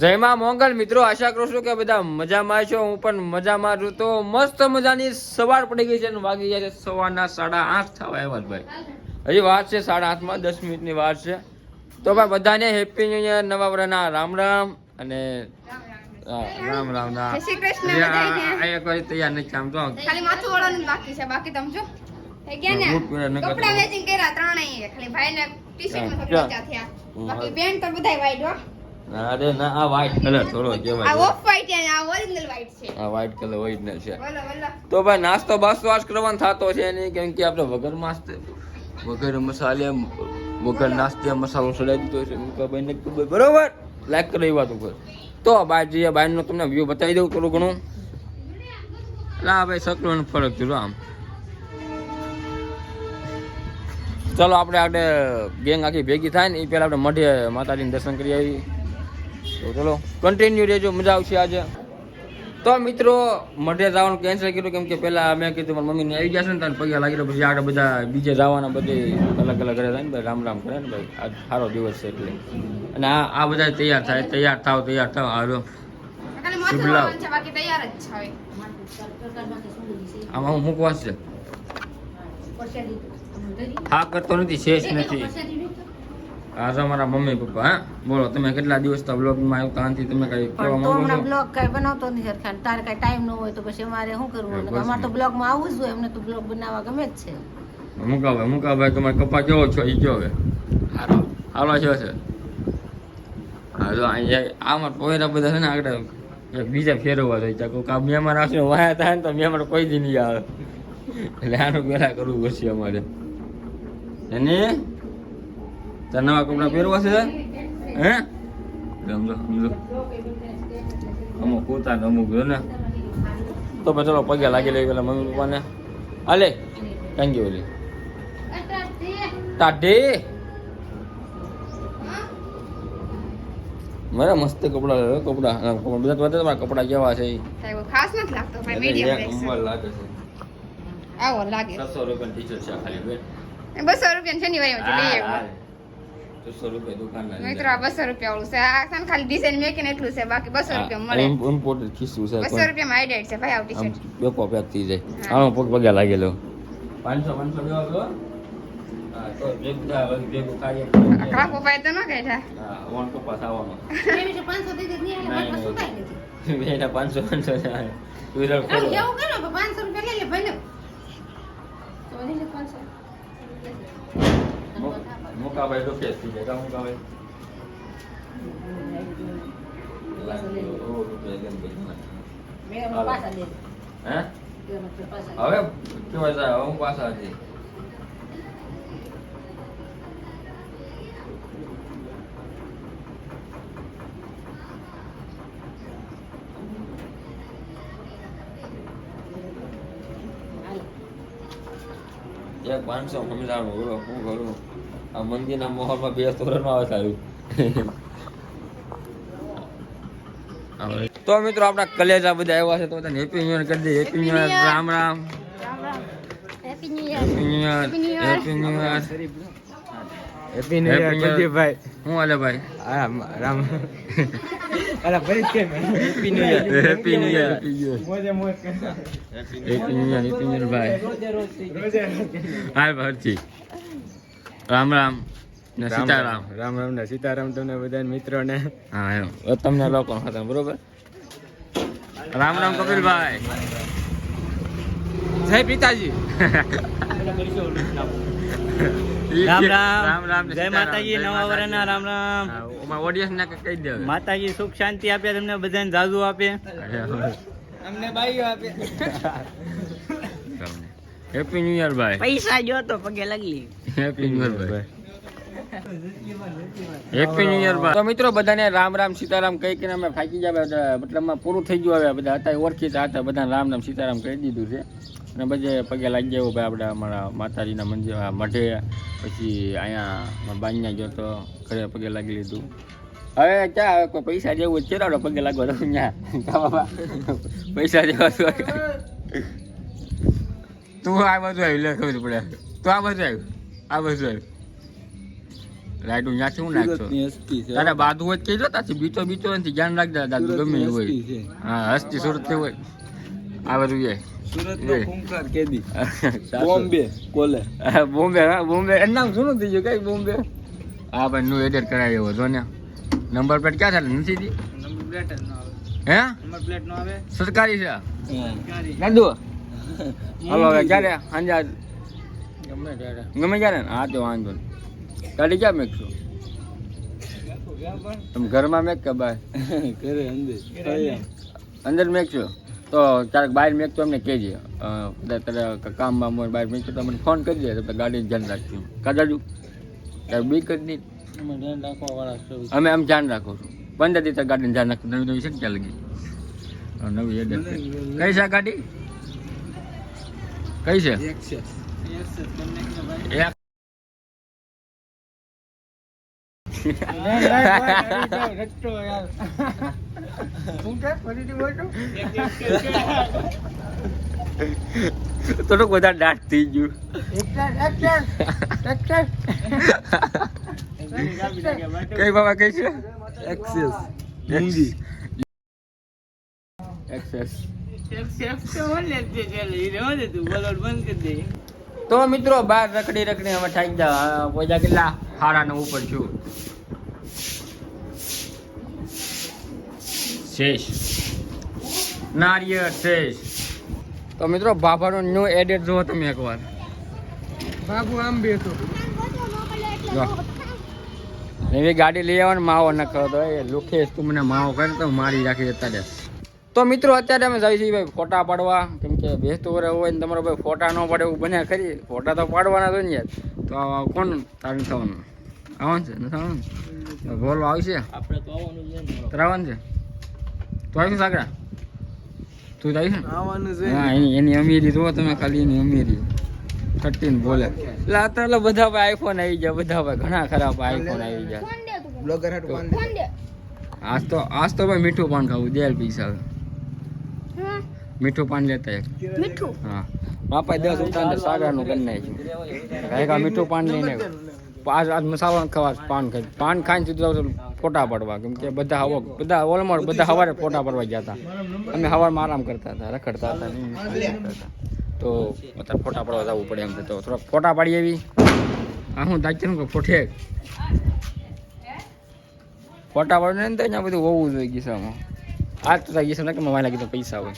જય માં મોંગલ મિત્રો આશા કરું છું કે બધા મજામાં છો. હું પણ મજામાં છું. તો મસ્ત મજાની સવાર પડી ગઈ છે અને વાગી ગયા છે સવારના સાડા આઠ થવા આવ્યા ભાઈ. હજી વાત છે સાડા આઠમાં દસ મિનિટની વાત છે. તો ભાઈ બધાને હેપી ન્યુ યર નવા વર્ષના રામ રામ અને રામ રામ ના. એક વાર તૈયાર નથી આમ તો ખાલી માથું વળવાનું બાકી છે. બાકી તમે જો. કપડા તો- કર્યા ત્રણેય ખાલી ભાઈને ક્યાં? ઓછા થયા બાકી બેન તો બધાય હો. અરે ના આ વ્હાઈટ કલર થોડો આ ઓફ white છે આ ઓરિજિનલ છે. આ વ્હાઈટ કલર ઓરિજિનલ છે. બોલો બોલો. તો ભાઈ નાસ્તો બાસ્તો આજ કરવાનો થતો છે નહીં કેમ કે આપણે વગર માસ્તે વગર મસાલે વગર નાસ્તે મસાલો ચડાવી દીધો છે. મુકાભાઈ ને ખબર બરોબર? લાઈક કરો એ વાત ઉપર તો બાય જઈએ બાયનો તમને વ્યૂ બતાવી દઉં થોડું ઘણું. લા ભાઈ સકલો ફરક થયો આમ. ચલો આપણે આપણે ગેંગ આખી ભેગી થાય ને એ પહેલા આપણે મઢે માતાજીને દર્શન કરી આવી તો ચલો કન્ટિન્યુ રહેજો મજા આવશે આજે. તો મિત્રો મઢે જવાનું કેન્સલ કર્યું કેમ કે પહેલા મેં કીધું મારી મમ્મીને આવી ગયા છે ને તારે પગે લાગી રહ્યો પછી આગળ બધા બીજે જવાના બધે અલગ અલગ ઘરે થાય ને ભાઈ રામ રામ કરે ને ભાઈ આજ સારો દિવસ છે એટલે. અને આ આ બધા તૈયાર થાય તૈયાર થાવ તૈયાર થાવ હારો હવે. આમાં હું મૂકવાસ છે? હા કરતો નથી શેષ નથી. આ તો અમારા મમ્મી પપ્પા હા. બોલો તમે કેટલા દિવસ તો બ્લોગમાં આવતા? નથી તમે કઈ કહેવા માંગો છો? હમણાં બ્લોગ કઈ બનાવતો નથી સરખાન. તારે કઈ ટાઈમ ન હોય તો પછી અમારે શું કરવું? અમારે તો ને. બ્લોગમાં આવવું જ હોય અમને તો બ્લોગ બનાવવા ગમે જ છે. મુકાભાઈ મુકાભાઈ તમારે કપા કેવો છો? એ કયો હવે? હારો હાલો છે છે? હા જો અહીંયા આમાં પોયરા બધા છે ને આગળ એક બીજા ફેરવવા જાય ત્યાં કોઈ કામ મહેમાન આવશે વાયા થાય ને તો મેમાર કોઈ દી નહીં આવે. એટલે આનું પેલા કરવું પડશે અમારે. એને તાર નવા કપડા પહેરવા છે? હે? સમજો સમજો. અમુક કૂતા ને અમુક જો ને તો પછી ચલો પગે લાગી લઈ પેલા મમ્મી પપ્પાને. હાલે. ટાંગી ઓલી તાડે મારા મસ્ત કપડા લે કપડા. બધા તમારા કપડા કેવા છે ખાસ નથી લાગતો ભાઈ મીડિયમ લાગે છે. આવો લાગે. છસો રૂપિયા ટી-શર્ટ છે ખાલી બે 200 રૂપિયા શનિવારે લઈ આવ્યો મિત્રો આ બસો રૂપિયા વાળું છે. આ છે ખાલી ડિઝાઇન મેકીને એટલું છે. બાકી બસો રૂપિયા મળે. ઇમ્પોર્ટેડ ખિસ્સું છે બસો રૂપિયામાં આઈડિયા છે. ભાઈ આવ આમ ટી-શર્ટ બેકો જાય. આનો પગ પગે લાગેલો. પાંચસો પાંચસો પાંચસો પાંચસો. મુકાભાઈ તો ફેસ થઈ જાય કા મુકાભાઈ ઓ, રૂપિયા કેમ ભેગા? મેં એમાં પાછા દે હે એમાં પાછા હવે કેવાય જાય હવે હું પાછા હતી એક પાંચસો સમજાણું બોલો શું કરું આ મંદિરના મોહરમાં બે તોરણમાં આવે સારું તો મિત્રો આપણા કલેજા બધા આવ્યા છે તો બધાને હેપી ન્યુ યર કરી દે happy new year Ram Ram happy new year happy new year Happy New Year. Happy new year happy new year Happy New હું આલે ભાઈ આ રામ અલા ફરી કેમ happy new year happy new year મોજે મોજ happy new year happy new year ભાઈ રોજે હાય ભરતી રામ રામ. ને સીતારામ. રામ. રામ ને સીતારામ તમને બધા મિત્રોને. હા એમ. તમને લોકો હતા બરોબર? રામ રામ કપિલભાઈ. જય પિતાજી. રામ રામ. રામ રામ જય માતાજી નવા વર્ષના રામ રામ. ને કહી દે માતાજી સુખ શાંતિ આપે તમને બધાને જાજુ આપે. અમને બાઈઓ આપે. હેપી ન્યુ યર ભાઈ. પૈસા જો તો પગે લાગી હેપી ન્યુ યર ભાઈ. હેપી ન્યુ યર ભાઈ તો મિત્રો બધાને રામ રામ સીતારામ કહી કે અમે ફાકી ગયા મતલબ મતલબમાં પૂરું થઈ ગયું હવે બધા. હતા ઓળખીતા હતા બધા રામ રામ સીતારામ કહી દીધું છે. અને બધે પગે લાગી ગયો ભાઈ આપણે અમારા માતાજીના મંદિર આ મઢે. પછી અહીંયા બાંધ્યા ગયો તો ઘરે પગે લાગી લીધું. હવે ક્યાં કોઈ પૈસા જેવું જ ચેરાડો પગે લાગવા તો બાબા પૈસા જેવા તું આ બાજુ આવી લે ખબર પડે. તું આ બાજુ આવ્યું આ બાજુ આવ્યું લાઈટો ન્યાથી હું નાખશો? સુરતની હસ્તી છે તારે બાદુ હોય કહેજો તાથી બીતો બીતો નથી ધ્યાન રાખજે દાદુ ગમે એ સુરતની હસ્તી હોય હા હસ્તી સુરતથી હોય. આ બધું એ સુરતનો એ. ખૂંખાર કેદી. સાચું. બોમ્બે કોલે. બોમ્બે હા બોમ્બે. એનું નામ શું થઈ ગયું? કઈ બોમ્બે? હા ભાઈ નું એડિટ કરાવી એવો જો ને. નંબર પ્લેટ ક્યાં ચાલે નથી દી નંબર પ્લેટ જ ન આવે. હે? નંબર પ્લેટ નો આવે? સરકારી છે? દાદુ હાલો હવે ક્યારે? સાંજે આજ? ગમે ત્યારે. ગમે ત્યારે ને? હા તો વાંધો નહીં. ગાડી ક્યાં મેકશો? તમે ઘરમાં મેક કે બહાર? ઘરે અંદર. અંદર. મેકશો? તો ક્યારેક બહાર મેકતો અમને કહેજે. તારે કામમાં હોય બહાર મેકતો તો મને ફોન કરી તો ગાડીને ધ્યાન રાખજો. કાદાજુ ત્યારે બી કરી નહીં? અમે ધ્યાન રાખવા વાળા છો અમે આમ ધ્યાન રાખો છું. પંદર દિવસ ગાડી ધ્યાન રાખો. નવી નવી છે ને ક્યાં લગી? નવી કઈ છે આ ગાડી? કઈ છે? એક છે એક થોડુંક વધારે દાટ થઈ ગયું. કઈ બાબા કઈ છે? એક્સેસ મૂંગી એક્સેસ બંધ કરી દે. તો મિત્રો બહાર રખડી રખડી અમે થાકી જા પોજા કેટલા? હારા ને ઉપર છું. શેષ. નારિયેળ શેષ. તો મિત્રો બાબાનો ન્યુ એડિટ જુઓ તમે એકવાર. બાબુ આમ બેઠો. એવી ગાડી લઈ આવવાનું માવો ન કરો તો એ લુખેશ તું મને માવો કરે તો મારી રાખી જતા દે તો મિત્રો અત્યારે અમે જઈએ છીએ ભાઈ ફોટા પાડવા. કેમ કે બેસતું વરે હોય ને તમારો ભાઈ ફોટા ન પડે એવું બને ખરી. ફોટા તો પાડવાના તો ને યાર. તો કોણ તારું થવાનું? આવવાનું છે? નથી આવવાનું બોલો આવશે? આપણે તો આવવાનું છે આવવાનું છે? તું આવીશ સાગરા તું જ ને? આવવાનું છે. હા એની એની અમીરી જુઓ તમે ખાલી એની અમીરી. થર્ટીન બોલે. એટલે અત્યારે બધા ભાઈ આઈફોન આવી ગયા બધા ભાઈ ઘણા ખરાબ આઈફોન આવી ગયા. ફોન દે તું? બ્લોગર હાટુ આજ તો આજ તો ભાઈ મીઠું પાન ખાવું દેલ પૈસા. મીઠું પાન લેતા એક. મીઠું? હા. બાપા દસ ઉતાર સાગરનું કરી નાખ્યું. કાંઈ કા મીઠું પાન લઈને. આજ આજ મસાલો ખવા પાન ખાઈ. પાન ખાઈને સીધું ફોટા પાડવા. કેમ કે બધા હવા બધા ઓલમોસ્ટ બધા સવારે ફોટા પાડવા ગયા હતા. અમે સવારમાં આરામ કરતા હતા રખડતા હતા. તો અત્યારે ફોટા પાડવા જવું પડે એમ તો. થોડાક ફોટા પાડી એવી. આ હું દાચી નું ફોટે. ફોટા પાડને ને તો અહીંયા બધું હોવું જોઈએ ગીસામાં આજ તો થાય ગીસા કે મારા તો પૈસા હોય.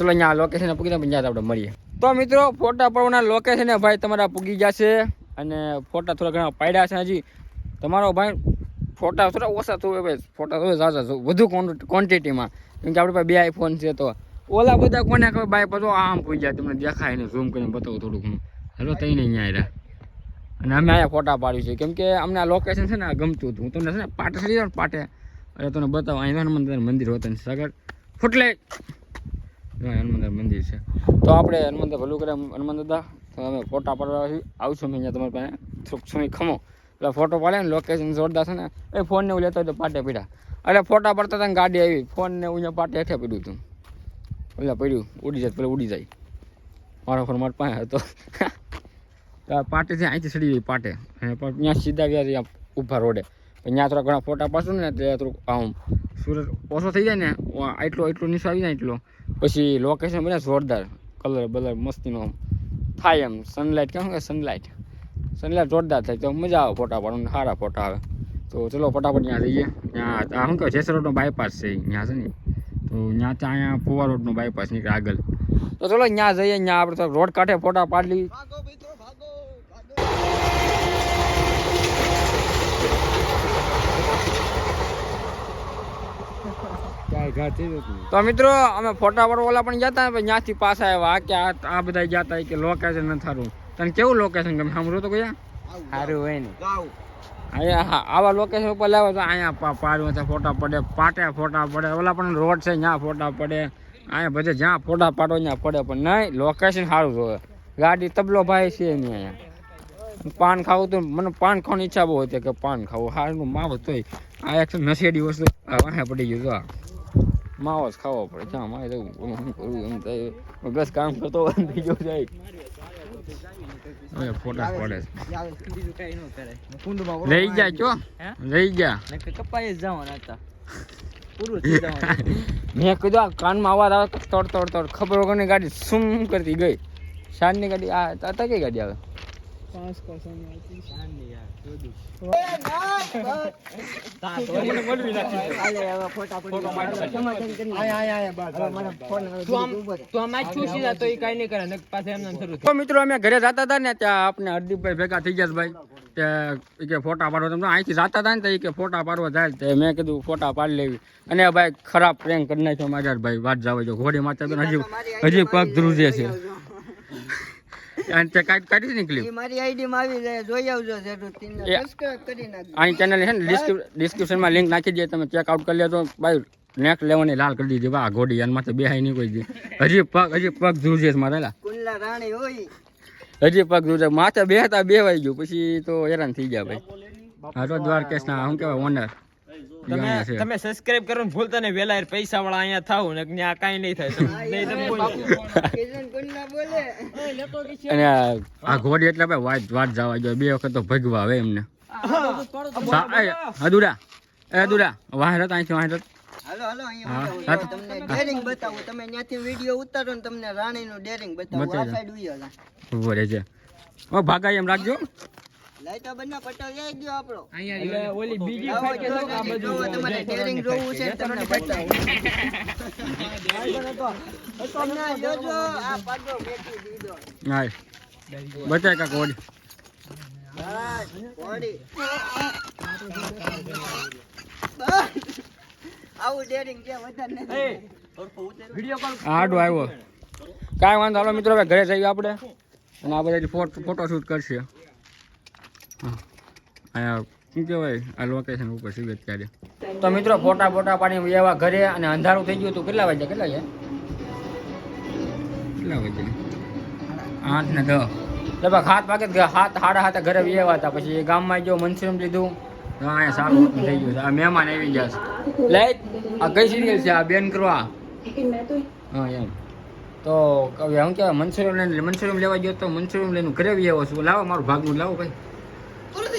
ચલો અહીંયા લોકેશન પૂગી જાય આપણે મળીએ. તો મિત્રો, ફોટા પડવાના લોકેશન ભાઈ તમારા પૂગી જશે અને ફોટા થોડા ઘણા પાડ્યા છે હજી. તમારો ભાઈ ફોટા થોડા ઓછા થયું ભાઈ. ફોટા થોડા ઝાઝા વધુ ક્વોન્ટિટીમાં કેમ કે આપણી પાસે બે આઈફોન છે તો. ઓલા બધા કોને ખબર? ભાઈ પછી આમ પૂઈ જાય, તમને દેખાય ને ઝૂમ કરીને બતાવું થોડુંક હું હેલો, તઈ નહીં અહીંયા અને અમે અહીંયા ફોટા પાડ્યું છે. કેમ કે અમને આ લોકેશન છે ને ગમતું હતું. હું તમને છે ને પાટે ચડી જાઉં ને પાટે. એટલે તમને બતાવો, અહીંયા દાદાનું મંદિર હોતું સગર. ફૂટલે જો મંદિર છે. તો આપણે હનુમાન ભલું કરે હનુમાન દાદા તમે ફોટા પાડવા આવી- આવશું મેં અહીંયા તમારી પાસે. થોડુંક સમય ખમો. એટલે ફોટો પાડે ને લોકેશન જોરદાર છે ને, એ ફોનને હું લેતો હોય તો પાટે પડ્યા એટલે ફોટા પડતા હતા ગાડી આવી ફોનને હું પાટે હેઠે પડ્યું હતું. એટલે પડ્યું, ઉડી જાય પેલા ઉડી જાય. મારો ફોન મારા પાસે હતો. તો આ પાટેથી અહીંથી ચડી ગઈ પાટે. ત્યાં સીધા ગયા ત્યાં ઊભા રોડે. ત્યાં થોડા ઘણા ફોટા પાડશું ને, ત્યાં થોડુંક આમ, સુરત ઓછો થઈ જાય ને આટલો એટલો નીચો આવી જાય એટલો. પછી લોકેશન બધા જોરદાર. કલર બલર મસ્તીનો. થાય એમ. સનલાઇટ કેમ કે સનલાઇટ સનલાઇટ જોરદાર થાય. તો મજા આવે ફોટા પાડવાનું. સારા ફોટા આવે. તો ચલો ફટાફટ ત્યાં જઈએ. ત્યાં શું કહે, જેસર રોડનો બાયપાસ છે. ત્યાં છે ને. તો ત્યાં ત્યાં અહીંયા પુવા રોડનો બાયપાસ નીકળે આગળ. તો ચલો, ત્યાં જઈએ. ત્યાં આપણે રોડ કાંઠે ફોટા પાડી કાંઈ ઘા થઈ જતું તો મિત્રો અમે ફોટા પાડવા ઓલા પણ જતા પણ ત્યાંથી પાછા આવ્યા. આ કે આ આ બધા જતા કે લોકેશન નથી થારું. તને કેવું લોકેશન ગમે? સાંભળો તો ગયા સારું હોય ને. અહીંયા આવા લોકેશન ઉપર લાવે તો અહીંયા પાડ્યો પાડવા ફોટા પડે. પાટે ફોટા પડે. ઓલા પણ રોડ છે ત્યાં ફોટા પડે. અહીંયા બધે જ્યાં ફોટા પાડો ત્યાં પડે. પણ નહીં લોકેશન સારું જોવે ગાડી તબલો ભાઈ છે નહીં અહીંયા. પાન ખાવું તો મને પાન ખાવાની ઈચ્છા બહુ હતી કે પાન ખાવું. હારનું માવ તોય. આ એક નશેડી વસ્તુ. આ વાહે પડી ગયું જો આ. માવો જ ખાવો પડે જ્યાં મારે જવું ઓલું શું કરવું એમ થાય બસ કામ કરતો હોય થઈ ગયો જાય હવે ફોટા પડે બીજું કઈ ન કરે કુંડમાં લઈ જા કપાઈ જ જવાના હતા મેં કીધું આ કાનમાં અવાજ આવે તડ તડ તડ ખબર વગરની ગાડી સુમ કરતી ગઈ સાંજની ગાડી આ હતા કઈ ગાડી આવે શરૂ તો મિત્રો, અમે ઘરે જતા હતા ને ત્યાં આપણે હરદીપભાઈ ભેગા થઈ ગયા ભાઈ. કે ફોટા પાડવા તમને અહીંથી જતા હતા ને કે ફોટા પાડવા જાય તે મેં કીધું ફોટા પાડી લેવી. અને ભાઈ, ખરાબ પ્રેમ કરી નાખ્યો મારા ભાઈ. વાત જાવ જો ઘોડી માતા હજી હજી પગ ધ્રુજે છે. અને તે કાંઈ કાઢી નીકળી મારી આઈડી માં આવી જાય જોઈ આવજો જરૂર એ- સબસ્ક્રાઇબ કરી નાખજો. આની ચેનલ છે ને ડિસ્ક્રિપ્શનમાં લિંક નાખી દે તમે ચેક આઉટ કરી લેજો. ભાઈ નેક્સ્ટ લેવાની લાલ કરી દીધી. વાહ ઘોડી અને માથે બેહાઈ નહીં કોઈ દી. હજી પગ હજી પગ ધ્રુજે છે મારા કુંડલા રાણી હોય. હજી પગ ધ્રુજે માથે બેહતા બેવાઈ ગયું પછી તો હેરાન થઈ ગયા ભાઈ. હા તો દ્વારકેશના શું કહેવાય ઓનર તમે તમે સબસ્ક્રાઇબ કરો ભૂલતા ને વેલા પૈસા વાળા અહીંયા થાવ ને ત્યાં કાંઈ નહીં થાય. અને આ ઘોડી એટલે ભાઈ વાત વાત જવા જોઈએ બે વખત તો ભગવા આવે એમને. અધુરા એ અધુરા વાહરત અહીંથી વાહરત હાલો હાલો અહીંયા. તમને ડેરિંગ બતાવું. તમે ત્યાંથી વીડિયો ઉતારો ને તમને રાણીનું ડેરિંગ બતાવું. આ સાઈડ ઉયો ઓ ભાગાય એમ રાખજો. લાઈટા બંને પટો જઈ ગયો આપણો. એટલે ઓલી બીજી આવો કે તો આ બાજુ તમારે ડેરિંગ જોવું છે તમને બતાવું તમને જોજો આ પાડો મેકી દીધો હાય બચાય કાંક ઘોડી બસ, ઘોડી. આવું ડેરિંગ છે વધારે નથી વીડિયો કોલ આડો આવ્યો. કાંઈ વાંધો હાલો મિત્રો હવે ઘરે જઈએ આપણે. અને આ બધા ફોટો ફોટોશૂટ કરશે. અહીંયા શું કહેવાય? આ લોકેશન ઉપર સીવે ત્યારે તો મિત્રો ફોટા ફોટા પાડી એવા ઘરે અને અંધારું થઈ ગયું હતું. કેટલા વાગ્યા? કેટલા છે? કેટલા વાગે આઠ ને દસ. લગભગ સાત વાગે હાથ હાડા સાત સાડા સાતે ઘરે વ્યવા હતા. પછી ગામમાં ગયો મનસુરમ લીધું. અહીંયા સારું થઈ ગયું. આ મહેમાન આવી ગયા છે. લાઈટ? આ કઈ સિરિયલ છે? આ બેન કરવા હા એમ. તો હવે હું કહેવાય? મનસુરમ લઈને મનસુરમ લેવા ગયો તો મનસુરમ લઈને ઘરે આવ્યો છું. લાવો મારું ભાગનું લાવો ભાઈ.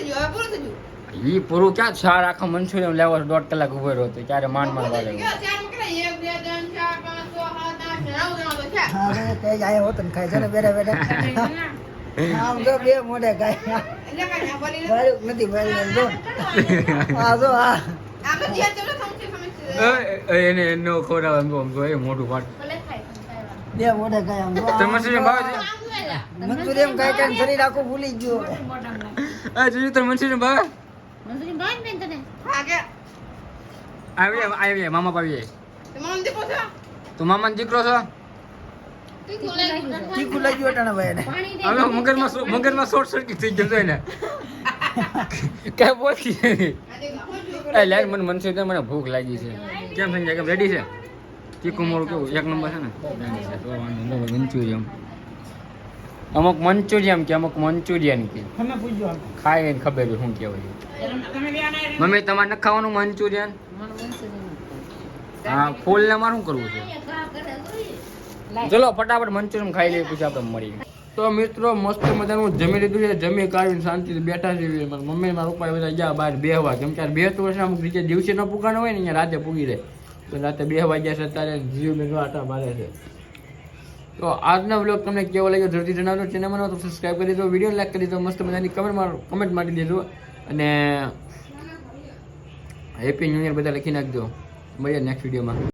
થઈ ગયું હવે પૂરું થઈ ગયું ઈ પૂરું ક્યાં? ચાર આખા મનસુરમ લેવા દોઢ કલાક ઊભો રહ્યો હતો ત્યારે માંડ માંડ વાળે એને એનો ખોરાક એમ કહું, એ મોટું વાળા. બે મોઢે ખાઈને શરીર આખું ભૂલી ગયું. આ જોયું તો મનસુરમ ભાવે? હા કે? આવી જાય, આવી જાય, મામા આવી જાય. તો મને દીપો છે? તું મામાનો દીકરો છો? તીખું લાગ્યું છે. તીખું લાગ્યું અટાણે ભાઈ ને હવે મગજમાં શો- મગજમાં શોર્ટ સર્કિટ થઈ ગયો ને એને. કઈ બોલતી એ લાઈન મને મનસુર તો મને ભૂખ લાગી છે. કેમ સંજય કેમ રેડી છે? ચીકુ મોરું કેવું? એક નંબર છે ને? તો વાંધો. મંચુરિયમ અમુક મંચુરિયમ કે અમુક મંચુરિયન કે. તમે પૂછજો ખબર શું કહેવાય. મમ્મી તમારે ન ખાવાનું મંચુરિયન? હા ફૂલ ને મારે શું કરવું છે? ચલો ફટાફટ મંચુરિયન ખાઈ લઈએ પછી આપણે મળીએ. તો મિત્રો મસ્ત મજાનું જમી લીધું છે. જમી કાઢીને શાંતિથી બેઠા છે. મારા મમ્મી મારા પપ્પા બધા ગયા બહાર બેહવા કેમ કે બે વર્ષ અમુક રીતે દિવસે ન પુગાનો હોય ને અહીંયા રાતે પૂગી રહે તો રાતે બે વાગ્યા છે અત્યારે જીવ મેં આટા મારે છે. તો આજનો બ્લોગ તમને કેવો લાગ્યો જરૂરથી જણાવજો. ચેનલમાં તો સબસ્ક્રાઈબ કરી દો વીડિયો લાઈક કરી દો મસ્ત મજાની કમેન્ટ કમેન્ટ મારી દેજો. અને હેપી ન્યૂ યર બધા લખી નાખજો. મળીએ નેક્સ્ટ વિડીયોમાં